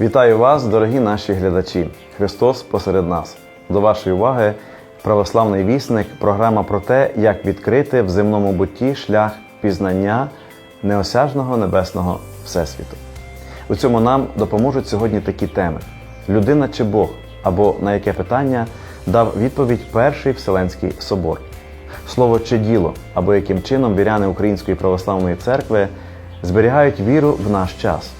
Вітаю вас, дорогі наші глядачі! Христос посеред нас. До вашої уваги православний вісник, програма про те, як відкрити в земному бутті шлях пізнання неосяжного небесного Всесвіту. У цьому нам допоможуть сьогодні такі теми: людина чи Бог, або на яке питання дав відповідь Перший Вселенський собор, слово чи діло, або яким чином віряни Української православної церкви зберігають віру в наш час.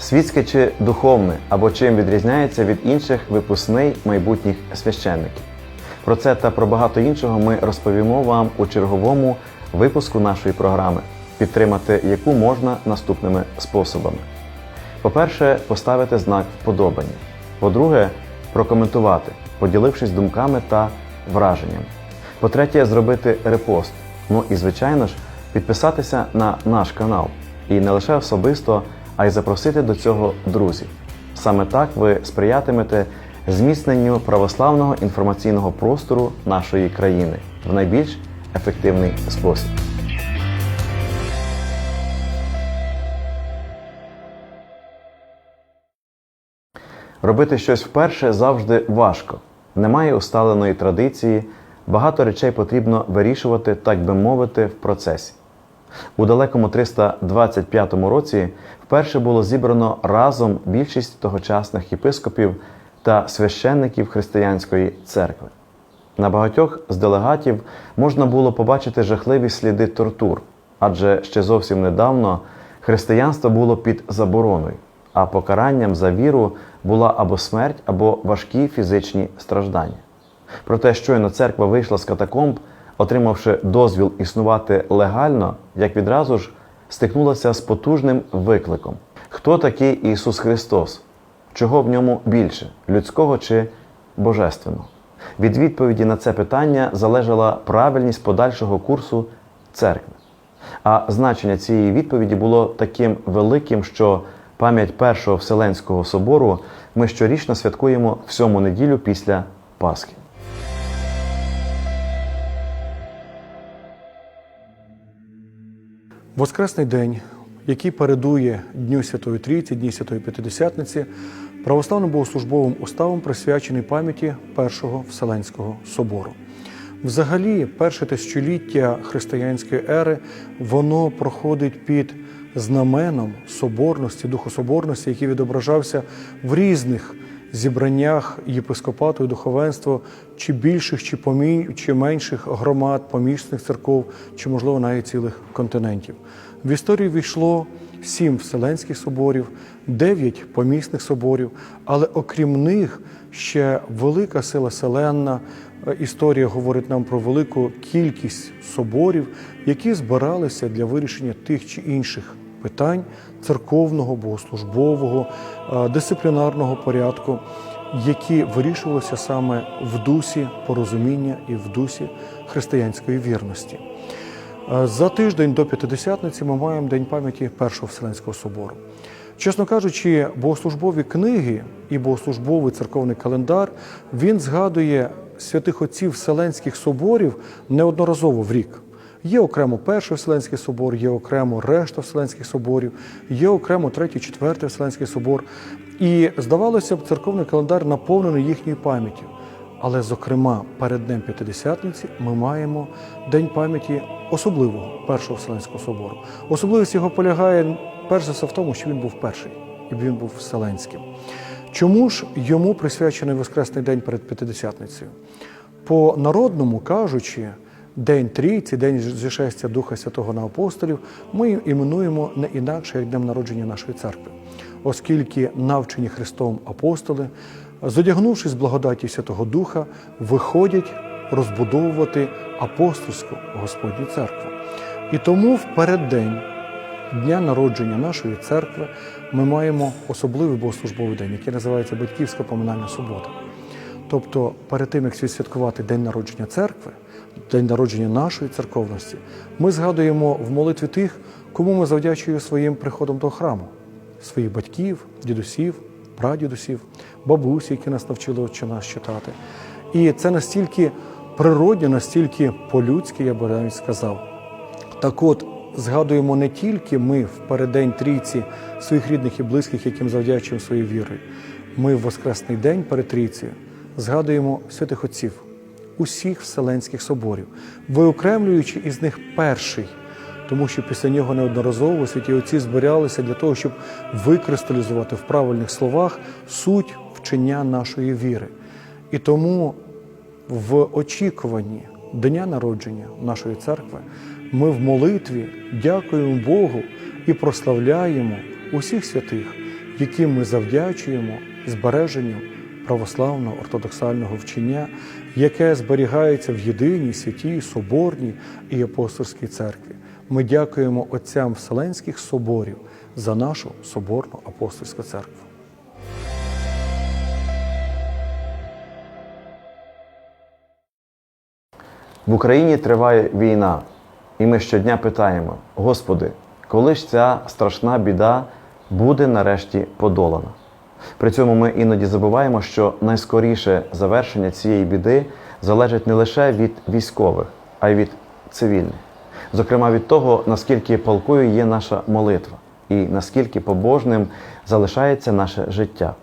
Світське чи духовне, або чим відрізняється від інших випускний майбутніх священників. Про це та про багато іншого ми розповімо вам у черговому випуску нашої програми, підтримати яку можна наступними способами. По-перше, поставити знак вподобання. По-друге, прокоментувати, поділившись думками та враженнями. По-третє, зробити репост. Ну і, звичайно ж, підписатися на наш канал. І не лише особисто, а й запросити до цього друзів. Саме так ви сприятимете зміцненню православного інформаційного простору нашої країни в найбільш ефективний спосіб. Робити щось вперше завжди важко. Немає усталеної традиції, багато речей потрібно вирішувати, так би мовити, в процесі. У далекому 325 році вперше було зібрано разом більшість тогочасних єпископів та священників християнської церкви. На багатьох з делегатів можна було побачити жахливі сліди тортур, адже ще зовсім недавно християнство було під забороною, а покаранням за віру була або смерть, або важкі фізичні страждання. Проте щойно церква вийшла з катакомб, отримавши дозвіл існувати легально, як відразу ж стикнулася з потужним викликом: хто такий Ісус Христос? Чого в ньому більше людського чи божественного? Від відповіді на це питання залежала правильність подальшого курсу церкви. А значення цієї відповіді було таким великим, що пам'ять Першого Вселенського собору ми щорічно святкуємо в сьому неділю після Пасхи. Воскресний день, який передує Дню Святої Трійці, Дні Святої П'ятидесятниці, православним богослужбовим уставом присвячений пам'яті Першого Вселенського собору. Взагалі, перше тисячоліття християнської ери воно проходить під знаменом соборності, духособорності, який відображався в різних зібраннях єпископату і духовенства, чи більших, чи помінь, чи менших громад, помісних церков, чи, можливо, навіть цілих континентів. В історію війшло сім вселенських соборів, дев'ять помісних соборів, але окрім них ще велика сила селенна. Історія говорить нам про велику кількість соборів, які збиралися для вирішення тих чи інших питань церковного, богослужбового, е, дисциплінарного порядку, які вирішувалися саме в дусі порозуміння і в дусі християнської вірності. Е, За тиждень до П'ятидесятниці ми маємо День пам'яті Першого Вселенського собору. Чесно кажучи, богослужбові книги і богослужбовий церковний календар він згадує святих отців Вселенських соборів неодноразово в рік. Є окремо Перший Вселенський собор, є окремо решта Вселенських соборів, є окремо третій, четвертий Вселенський собор. І здавалося б, церковний календар наповнений їхньою пам'яттю. Але, зокрема, перед Днем П'ятидесятниці ми маємо День пам'яті особливого Першого Вселенського собору. Особливість його полягає перш за все в тому, що він був перший і він був вселенським. Чому ж йому присвячений Воскресний день перед П'ятидесятницею? По народному кажучи, День Трійці, День зішестя Духа Святого на апостолів, ми іменуємо не інакше як днем народження нашої церкви, оскільки навчені Христом апостоли, зодягнувшись благодаті Святого Духа, виходять розбудовувати апостольську Господню церкву. І тому в переддень дня народження нашої церкви ми маємо особливий богослужбовий день, який називається Батьківська поминальна субота. Тобто, перед тим як відсвяткувати день народження церкви, день народження нашої церковності, ми згадуємо в молитві тих, кому ми завдячуємо своїм приходом до храму, своїх батьків, дідусів, прадідусів, бабусі, які нас навчили отче нас читати. І це настільки природньо, настільки по-людськи, я би навіть сказав. Так от, згадуємо не тільки ми в переддень трійці своїх рідних і близьких, яким завдячуємо своєю вірою. Ми в Воскресний день перед трійцею згадуємо святих отців усіх вселенських соборів, виокремлюючи із них перший, тому що після нього неодноразово святі отці збиралися для того, щоб викристалізувати в правильних словах суть вчення нашої віри. І тому в очікуванні дня народження нашої церкви ми в молитві дякуємо Богу і прославляємо усіх святих, яким ми завдячуємо збереженню православного ортодоксального вчення, яке зберігається в єдиній святій соборній і апостольській церкві. Ми дякуємо отцям Вселенських соборів за нашу соборну апостольську церкву. В Україні триває війна, і ми щодня питаємо: Господи, коли ж ця страшна біда буде нарешті подолана? При цьому ми іноді забуваємо, що найскоріше завершення цієї біди залежить не лише від військових, а й від цивільних. Зокрема, від того, наскільки палкою є наша молитва і наскільки побожним залишається наше життя.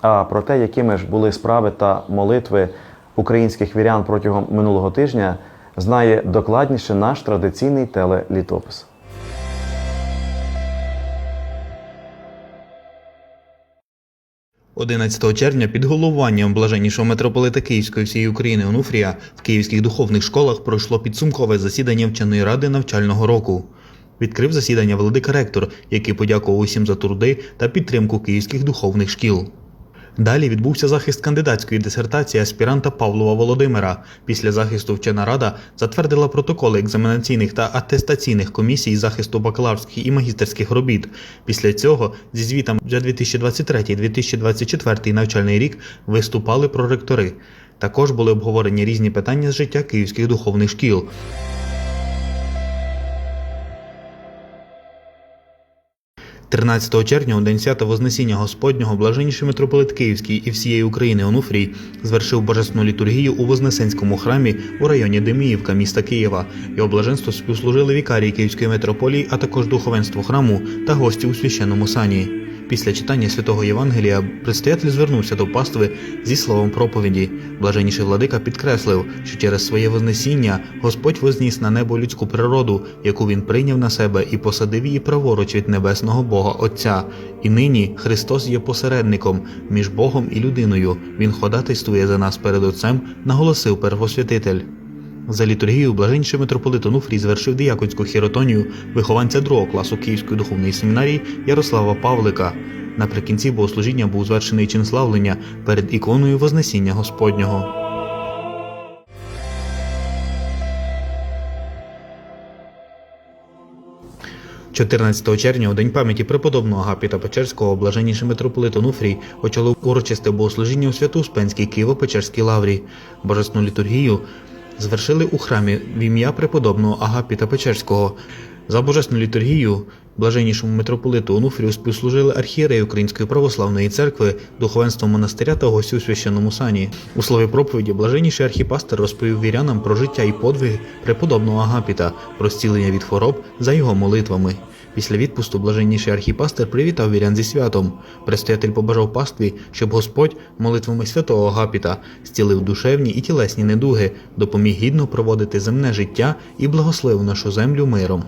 А про те, якими ж були справи та молитви українських вірян протягом минулого тижня, знає докладніше наш традиційний телелітопис. – 11 червня під головуванням блаженнішого митрополита Київської всієї України Онуфрія в київських духовних школах пройшло підсумкове засідання вченої ради навчального року. Відкрив засідання Великий ректор, який подякував усім за труди та підтримку київських духовних шкіл. Далі відбувся захист кандидатської дисертації аспіранта Павлова Володимира. Після захисту вчена рада затвердила протоколи екзаменаційних та атестаційних комісій захисту бакалаврських і магістерських робіт. Після цього зі звітом за 2023-2024 навчальний рік виступали проректори. Також були обговорені різні питання з життя київських духовних шкіл. – 13 червня у день свята Вознесіння Господнього блаженніший митрополит Київський і всієї України Онуфрій звершив божественну літургію у Вознесенському храмі у районі Деміївка міста Києва. Його блаженство співслужили вікарії Київської митрополії, а також духовенство храму та гості у священному сані. Після читання святого Євангелія предстоятель звернувся до пастви зі словом проповіді. Блаженніший владика підкреслив, що через своє вознесіння Господь возніс на небо людську природу, яку він прийняв на себе і посадив її праворуч від небесного Бога Отця. І нині Христос є посередником між Богом і людиною. Він ходатайствує за нас перед Отцем, наголосив первосвятитель. За літургію блаженніший митрополит Онуфрій звершив діяконську хіротонію вихованця другого класу Київської духовної семінарії Ярослава Павлика. Наприкінці богослужіння був звершений чин славлення перед іконою Вознесіння Господнього. – 14 червня, у день пам'яті преподобного Агапіта Печерського, блаженніший митрополит Онуфрій очолив урочисте богослужіння у Свято-Успенській Києво-Печерській лаврі. Божественну літургію звершили у храмі в ім'я преподобного Агапіта Печерського. За божественну літургію блаженнішому митрополиту Онуфрію співслужили архієреї Української православної церкви, духовенство монастиря та гості у священному сані. У слові проповіді блаженніший архіпастер розповів вірянам про життя і подвиги преподобного Агапіта, про зцілення від хвороб за його молитвами. Після відпусту блаженніший архіпастер привітав вірян зі святом. Предстоятель побажав пастві, щоб Господь молитвами святого Агапіта зцілив душевні і тілесні недуги, допоміг гідно проводити земне життя і благословив нашу землю миром.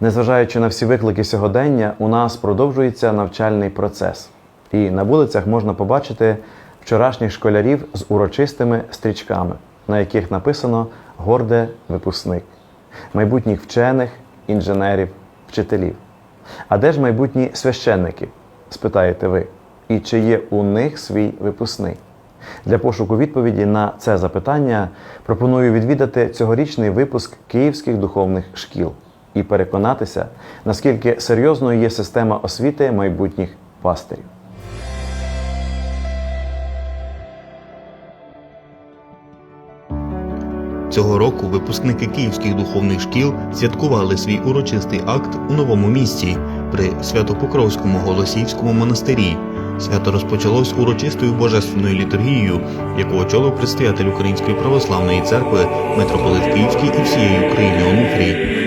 Незважаючи на всі виклики сьогодення, у нас продовжується навчальний процес. І на вулицях можна побачити вчорашніх школярів з урочистими стрічками, на яких написано горде випускник, майбутніх вчених, інженерів, вчителів. А де ж майбутні священники? спитаєте ви. І чи є у них свій випускник? Для пошуку відповіді на це запитання пропоную відвідати цьогорічний випуск київських духовних шкіл і переконатися, наскільки серйозною є система освіти майбутніх пастирів. Цього року випускники київських духовних шкіл святкували свій урочистий акт у новому місті при Святопокровському Голосіївському монастирі. Свято розпочалось урочистою божественною літургією, яку очолив предстоятель Української православної церкви, митрополит Київський і всієї України Онуфрій.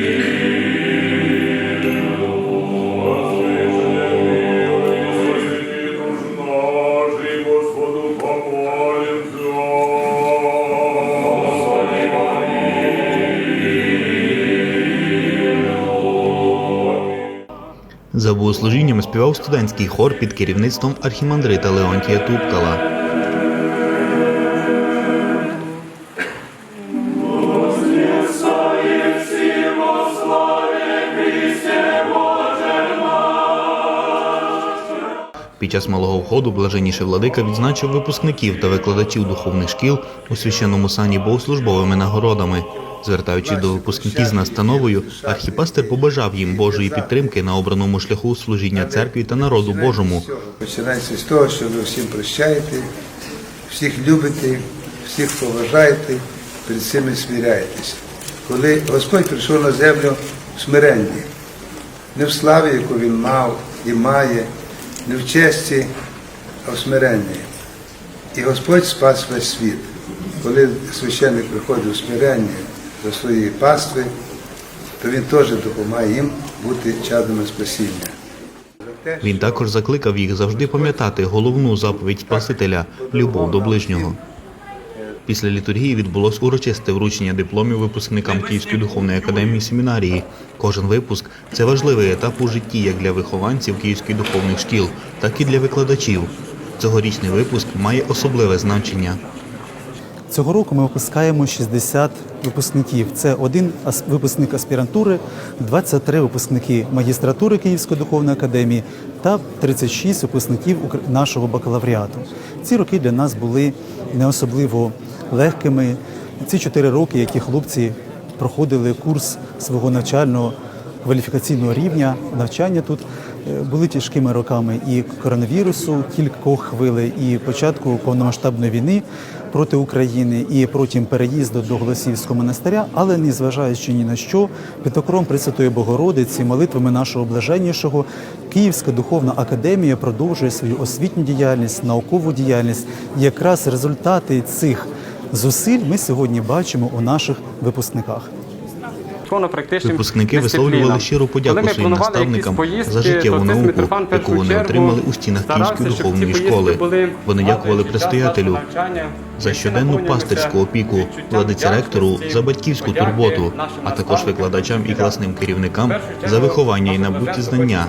Співав студентський хор під керівництвом архімандрита Леонтія Тупкала. Під час малого входу блаженніший владика відзначив випускників та викладачів духовних шкіл у священному сані богослужбовими нагородами. Звертаючись до випускників з настановою, архіпастер побажав їм Божої підтримки на обраному шляху служіння церкві та народу Божому. Починається з того, що ви всім прощаєте, всіх любите, всіх поважаєте, перед цими сміряєтеся. Коли Господь прийшов на землю в смиренні, не в славі, яку він мав і має, не в честі, а в смиренні. І Господь спас весь світ. Коли священник приходить у смирення до своєї пастви, то він теж допомагає їм бути чадами спасіння. Він також закликав їх завжди пам'ятати головну заповідь Спасителя любов до ближнього. Після літургії відбулось урочисте вручення дипломів випускникам Київської духовної академії семінарії. Кожен випуск це важливий етап у житті як для вихованців Київських духовних шкіл, так і для викладачів. Цьогорічний випуск має особливе значення. Цього року ми випускаємо 60 випускників. Це один випускник аспірантури, 23 випускники магістратури Київської духовної академії та 36 випускників нашого бакалавріату. Ці роки для нас були не особливо легкими. Ці чотири роки, які хлопці проходили курс свого навчального кваліфікаційного рівня навчання тут е, були тяжкими роками і коронавірусу, кількох хвилей, і початку повномасштабної війни проти України, і потім переїзду до Голосівського монастиря, але не зважаючи ні на що, під окром Пресвятої Богородиці, молитвами нашого блаженнішого, Київська духовна академія продовжує свою освітню діяльність, наукову діяльність. Якраз результати цих зусиль ми сьогодні бачимо у наших випускниках. Випускники висловлювали щиру подяку своїм наставникам за життєву науку, яку вони отримали у стінах Київської духовної школи. Вони дякували предстоятелю за щоденну пастирську опіку, владиці ректору за батьківську турботу, а також викладачам і класним керівникам за виховання і набуті знання.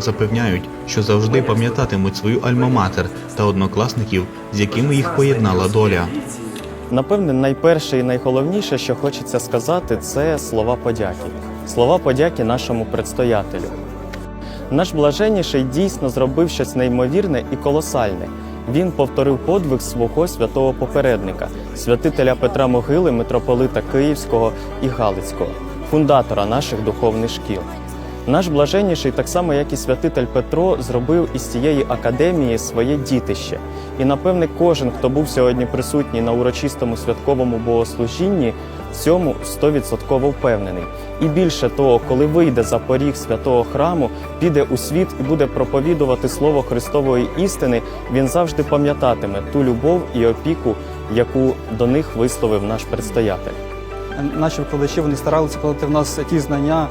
Запевняють, що завжди пам'ятатимуть свою альма-матер та однокласників, з якими їх поєднала доля. Напевне, найперше і найголовніше, що хочеться сказати, це слова подяки. Слова подяки нашому предстоятелю. Наш блаженніший дійсно зробив щось неймовірне і колосальне. Він повторив подвиг свого святого попередника, святителя Петра Могили, митрополита Київського і Галицького, фундатора наших духовних шкіл. Наш блаженніший, так само як і святитель Петро, зробив із цієї академії своє дітище. І напевне, кожен, хто був сьогодні присутній на урочистому святковому богослужінні, в цьому стовідсотково впевнений. І більше того, коли вийде за поріг святого храму, піде у світ і буде проповідувати слово Христової істини, він завжди пам'ятатиме ту любов і опіку, яку до них висловив наш предстоятель. наші викладачі вони старалися вкладати в нас ті знання,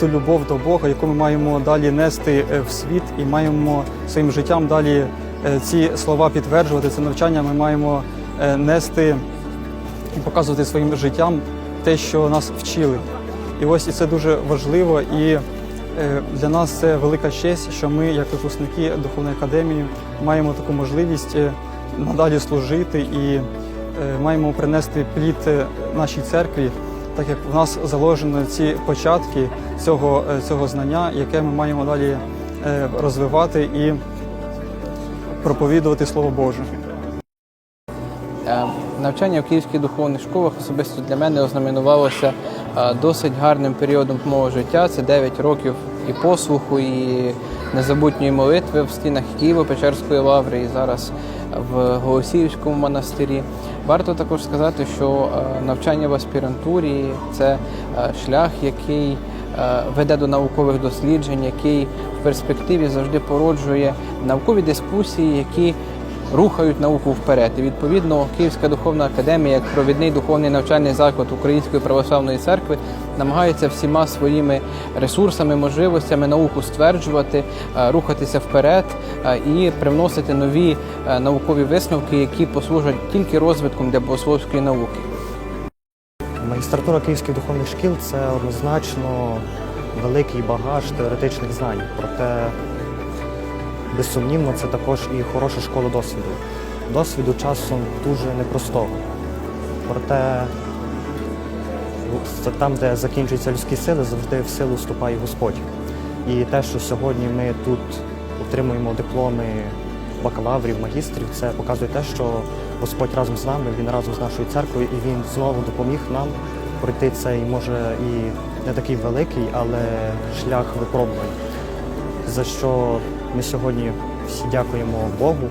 ту любов до Бога, яку ми маємо далі нести е, в світ, і маємо своїм життям далі е, ці слова підтверджувати. Це навчання ми маємо е, нести і показувати своїм життям те, що нас вчили. І ось і це дуже важливо. І е, для нас це велика честь, що ми, як випускники духовної академії, маємо таку можливість е, надалі служити і е, маємо принести плід е, нашій церкві, так як в нас заложено ці початки цього, е, цього знання, яке ми маємо далі е, розвивати і проповідувати Слово Боже. Е, Навчання в київських духовних школах особисто для мене ознаменувалося досить гарним періодом мого життя. Це 9 років і послуху, і незабутньої молитви в стінах Києво-Печерської лаври, і зараз в Голосіївському монастирі. Варто також сказати, що е, навчання в аспірантурі це е, шлях, який е, веде до наукових досліджень, який в перспективі завжди породжує наукові дискусії, які рухають науку вперед. І відповідно Київська духовна академія, як провідний духовний навчальний заклад Української православної церкви, намагається всіма своїми ресурсами, можливостями науку стверджувати, е, рухатися вперед е, і привносити нові е, наукові висновки, які послужать тільки розвитком для богословської науки. Магістратура київських духовних шкіл це однозначно великий багаж теоретичних знань. Проте, безсумнівно, це також і хороша школа досвіду. Досвіду часом дуже непростого. Проте там, де закінчуються людські сили, завжди в силу вступає Господь. І те, що сьогодні ми тут отримуємо дипломи бакалаврів, магістрів, це показує те, що Господь разом з нами, Він разом з нашою церквою, і Він знову допоміг нам пройти цей, може, і не такий великий, але шлях випробувань. За що ми сьогодні всі дякуємо Богу,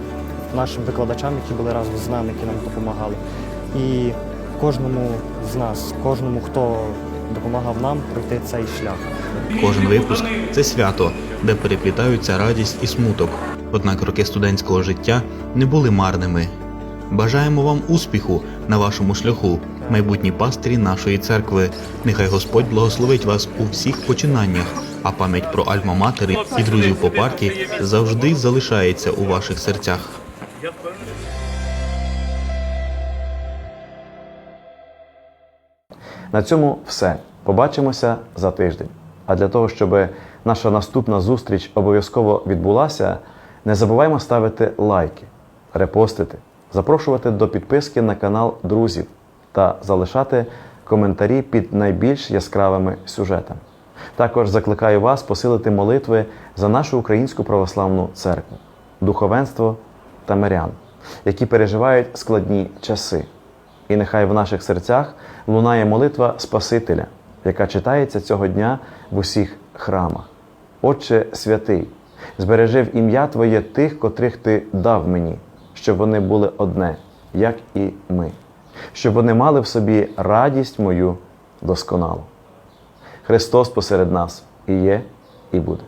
нашим викладачам, які були разом з нами, які нам допомагали. І кожному з нас, кожному, хто допомагав нам пройти цей шлях. Кожен випуск це свято, де переплітаються радість і смуток. Однак роки студентського життя не були марними. Бажаємо вам успіху на вашому шляху, майбутні пастирі нашої церкви. Нехай Господь благословить вас у всіх починаннях, а пам'ять про альма-матери і друзів по парті завжди залишається у ваших серцях. На цьому все. Побачимося за тиждень. А для того, щоб наша наступна зустріч обов'язково відбулася, не забуваймо ставити лайки, репостити, запрошувати до підписки на канал друзів та залишати коментарі під найбільш яскравими сюжетами. Також закликаю вас посилити молитви за нашу українську православну церкву, духовенство та мирян, які переживають складні часи. І нехай в наших серцях лунає молитва Спасителя, яка читається цього дня в усіх храмах. Отче святий, збережи в ім'я Твоє тих, котрих Ти дав мені, щоб вони були одне, як і ми, щоб вони мали в собі радість мою досконалу. Христос посеред нас і є, і буде.